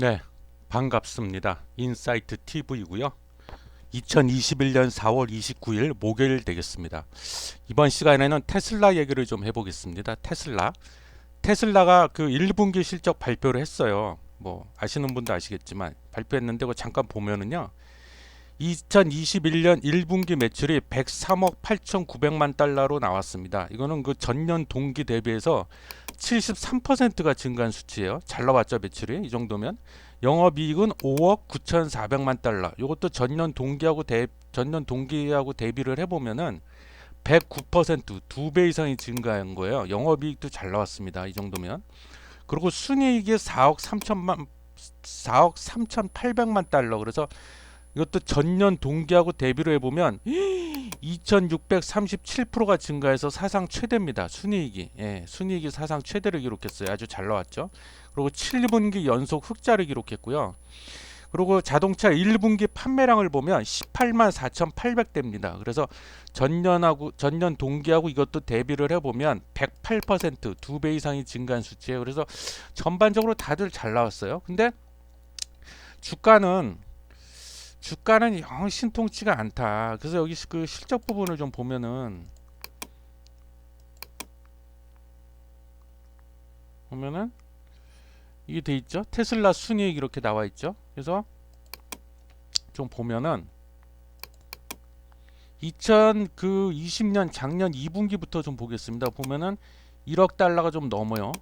네, 반갑습니다. 인사이트 TV고요. 2021년 4월 29일 목요일 되겠습니다. 이번 시간에는 테슬라 얘기를 좀 해보겠습니다. 테슬라. 테슬라가 그 1분기 실적 발표를 했어요. 뭐 아시는 분도 아시겠지만 발표했는데 그 잠깐 보면은요. 2021년 1분기 매출이 103억 8,900만 달러로 나왔습니다. 이거는 그 전년 동기 대비해서 73%가 증가한 수치예요. 잘 나왔죠 매출이 이 정도면 영업이익은 5억 9,400만 달러. 이것도 전년 동기하고 대 전년 동기하고 대비를 해 보면은 109%두 배 이상이 증가한 거예요. 영업이익도 잘 나왔습니다. 이 정도면 그리고 순이익이 4억 3천만 4억 3,800만 달러. 그래서 이것도 전년 동기하고 대비로 해보면 2,637%가 증가해서 사상 최대입니다. 순이익이 예, 순이익이 사상 최대를 기록했어요. 아주 잘 나왔죠. 그리고 7분기 연속 흑자를 기록했고요. 그리고 자동차 1분기 판매량을 보면 18만 4,800대입니다. 그래서 전년하고 전년 동기하고 이것도 대비를 해보면 108%두 배 이상이 증가한 수치예요. 그래서 전반적으로 다들 잘 나왔어요. 근데 주가는 주가는 영 신통치가 않다. 그래서 여기 그 실적 부분을 좀 보면은 보면은 이게 돼 있죠. 테슬라 순이익 이렇게 나와 있죠. 그래서 좀 보면은 2020년 작년 2분기부터 좀 보겠습니다. 보면은 1억 달러가 좀 넘어요.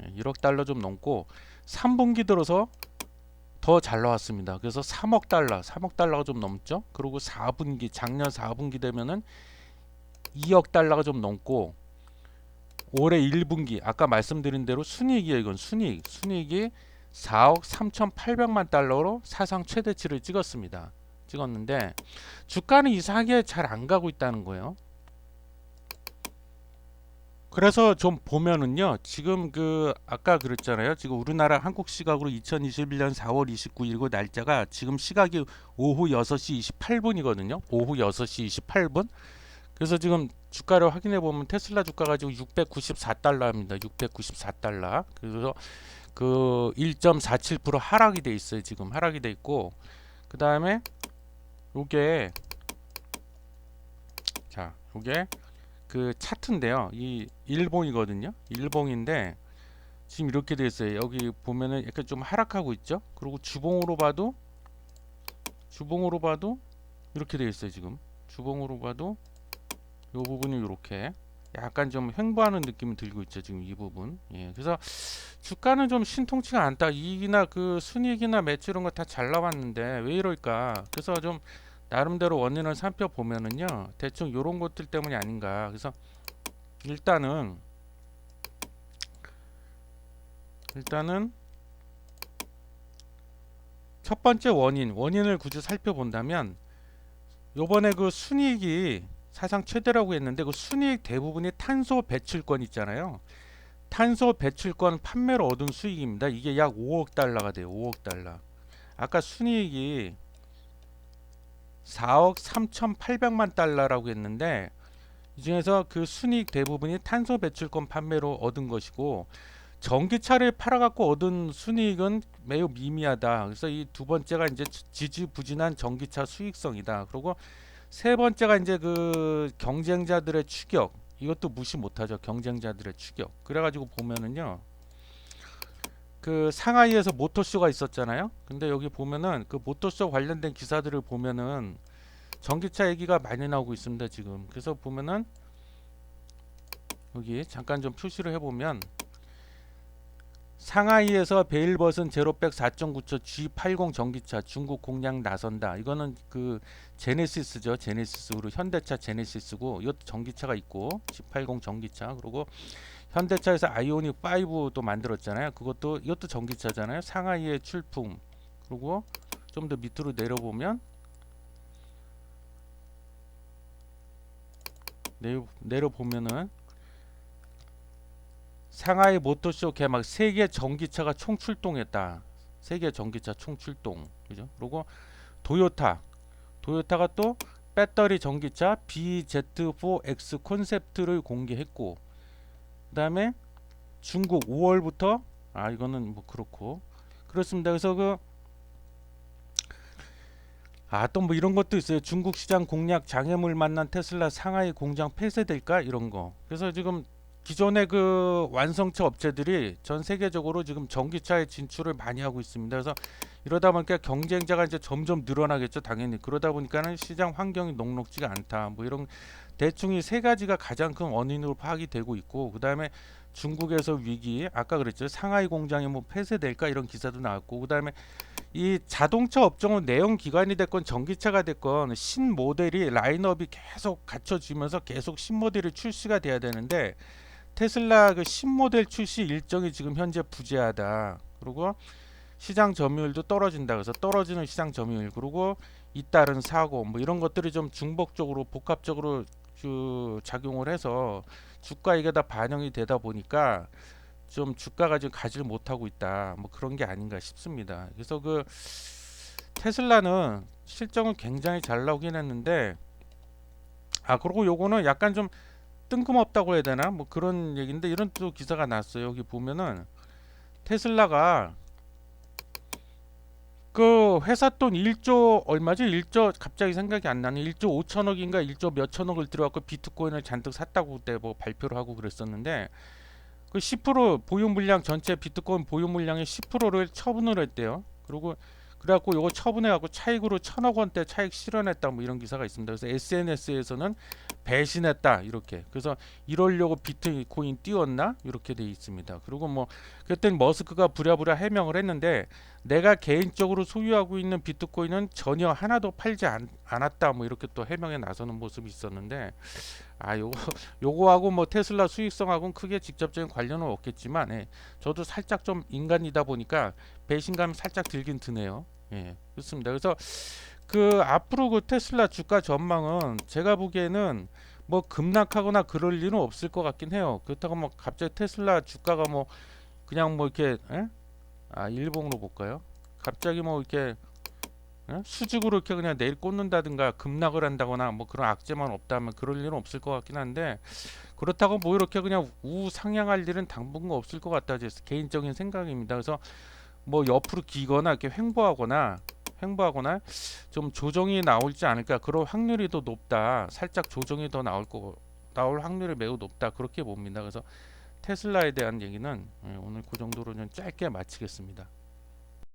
1억 달러 좀 넘고 3분기 들어서 더 잘 나왔습니다. 그래서 3억 달러, 3억 달러가 좀 넘죠. 그리고 4분기 작년 4분기 되면은 2억 달러가 좀 넘고 올해 1분기 아까 말씀드린 대로 순이익이에요. 이건 순이익. 순이익이 4억 3,800만 달러로 사상 최대치를 찍었습니다. 찍었는데 주가는 이상하게 잘 안 가고 있다는 거예요. 그래서 좀 보면은요. 지금 그 아까 그랬잖아요. 지금 우리나라 한국 시각으로 2021년 4월 29일고 날짜가 지금 시각이 오후 6시 28분이거든요. 오후 6시 28분. 그래서 지금 주가를 확인해 보면 테슬라 주가가 지금 694달러입니다. 694달러. 그래서 그 1.47% 하락이 돼 있어요. 지금 하락이 돼 있고 그 다음에 요게 자 요게 그 차트인데요. 이 일봉이거든요. 일봉인데 지금 이렇게 돼 있어요. 여기 보면은 약간 좀 하락하고 있죠. 그리고 주봉으로 봐도 주봉으로 봐도 이렇게 돼 있어요. 지금 주봉으로 봐도 이 부분이 이렇게 약간 좀 횡보하는 느낌이 들고 있죠 지금 이 부분 예 그래서 주가는 좀 신통치가 않다 이익이나 그 순이익이나 매출 이런 거 다 잘 나왔는데 왜 이럴까 그래서 좀 나름대로 원인을 살펴보면은요 대충 요런 것들 때문이 아닌가 그래서 일단은 일단은 첫 번째 원인 원인을 굳이 살펴본다면 요번에 그 순이익이 사상 최대라고 했는데 그 순이익 대부분이 탄소 배출권 있잖아요. 탄소 배출권 판매로 얻은 수익입니다. 이게 약 5억 달러가 돼요. 5억 달러. 아까 순이익이 4억 3,800만 달러라고 했는데 이 중에서 그 순이익 대부분이 탄소 배출권 판매로 얻은 것이고 전기차를 팔아갖고 얻은 순이익은 매우 미미하다. 그래서 이 두 번째가 이제 지지부진한 전기차 수익성이다. 그리고 세 번째가 이제 그 경쟁자들의 추격 이것도 무시 못하죠 경쟁자들의 추격 그래가지고 보면은요 그 상하이에서 모터쇼가 있었잖아요 근데 여기 보면은 그 모터쇼 관련된 기사들을 보면은 전기차 얘기가 많이 나오고 있습니다 지금 그래서 보면은 여기 잠깐 좀 표시를 해보면 상하이에서 베일벗은 제로백 4.9초 G80 전기차 중국 공략 나선다. 이거는 그 제네시스죠. 제네시스로 현대차 제네시스고 이것도 전기차가 있고 G80 전기차 그리고 현대차에서 아이오닉 5도 만들었잖아요. 그것도 이것도 전기차잖아요. 상하이의 출품 그리고 좀 더 밑으로 내려보면 내려 내려보면은 상하이 모터쇼 개막 세계 전기차가 총 출동했다. 세계 전기차 총 출동. 그죠? 그리고 도요타. 도요타가 또 배터리 전기차 BZ4X 콘셉트를 공개했고 그 다음에 중국 5월부터 아 이거는 뭐 그렇고 그렇습니다. 그래서 그 아, 또 뭐 이런 것도 있어요. 중국 시장 공략 장애물 만난 테슬라 상하이 공장 폐쇄될까 이런 거. 그래서 지금 기존의 그 완성차 업체들이 전 세계적으로 지금 전기차에 진출을 많이 하고 있습니다. 그래서 이러다 보니까 경쟁자가 이제 점점 늘어나겠죠, 당연히. 그러다 보니까는 시장 환경이 녹록지가 않다. 뭐 이런 대충 이 세 가지가 가장 큰 원인으로 파악이 되고 있고, 그 다음에 중국에서 위기, 아까 그랬죠, 상하이 공장이 뭐 폐쇄될까 이런 기사도 나왔고, 그 다음에 이 자동차 업종은 내연 기관이 됐건 전기차가 됐건 신 모델이 라인업이 계속 갖춰지면서 계속 신 모델이 출시가 돼야 되는데 테슬라 그 신 모델 출시 일정이 지금 현재 부재하다. 그리고 시장 점유율도 떨어진다. 그래서 떨어지는 시장 점유율 그리고 잇따른 사고 뭐 이런 것들이 좀 중복적으로 복합적으로 그 작용을 해서 주가 이게 다 반영이 되다 보니까 좀 주가가 지금 가지를 못하고 있다. 뭐 그런 게 아닌가 싶습니다. 그래서 그 테슬라는 실적은 굉장히 잘 나오긴 했는데 아 그리고 요거는 약간 좀 뜬금없다고 해야 되나 뭐 그런 얘기인데 이런 또 기사가 났어요. 여기 보면은 테슬라가 그 회사 돈 1조 얼마죠? 1조 갑자기 생각이 안 나네. 1조 5천억인가 1조 몇천억을 들여갖고 비트코인을 잔뜩 샀다고 그때 뭐 발표를 하고 그랬었는데 그 10% 보유 물량 전체 비트코인 보유 물량의 10%를 처분을 했대요. 그리고 그래갖고 요거 처분해갖고 차익으로 천억 원대 차익 실현했다 뭐 이런 기사가 있습니다. 그래서 SNS에서는 배신했다 이렇게. 그래서 이러려고 비트코인 띄웠나 이렇게 돼 있습니다. 그리고 뭐 그때 머스크가 부랴부랴 해명을 했는데 내가 개인적으로 소유하고 있는 비트코인은 전혀 하나도 팔지 않, 않았다 뭐 이렇게 또 해명에 나서는 모습이 있었는데 아 요거 요거하고 뭐 테슬라 수익성하고는 크게 직접적인 관련은 없겠지만 예, 저도 살짝 좀 인간이다 보니까 배신감이 살짝 들긴 드네요. 예, 그렇습니다. 그래서 그 앞으로 그 테슬라 주가 전망은 제가 보기에는 뭐 급락하거나 그럴 일은 없을 것 같긴 해요. 그렇다고 뭐 갑자기 테슬라 주가가 뭐 그냥 뭐 이렇게 예? 아 일봉으로 볼까요? 갑자기 뭐 이렇게 예? 수직으로 이렇게 그냥 내일 꽂는다든가 급락을 한다거나 뭐 그런 악재만 없다면 그럴 일은 없을 것 같긴 한데 그렇다고 뭐 이렇게 그냥 우상향할 일은 당분간 없을 것 같다 제 개인적인 생각입니다. 그래서 뭐 옆으로 기거나 이렇게 횡보하거나 횡보하거나 좀 조정이 나올지 않을까 그럴 확률이 더 높다. 살짝 조정이 더 나올 거 나올 확률이 매우 높다. 그렇게 봅니다. 그래서 테슬라에 대한 얘기는 예, 오늘 그 정도로 는 짧게 마치겠습니다.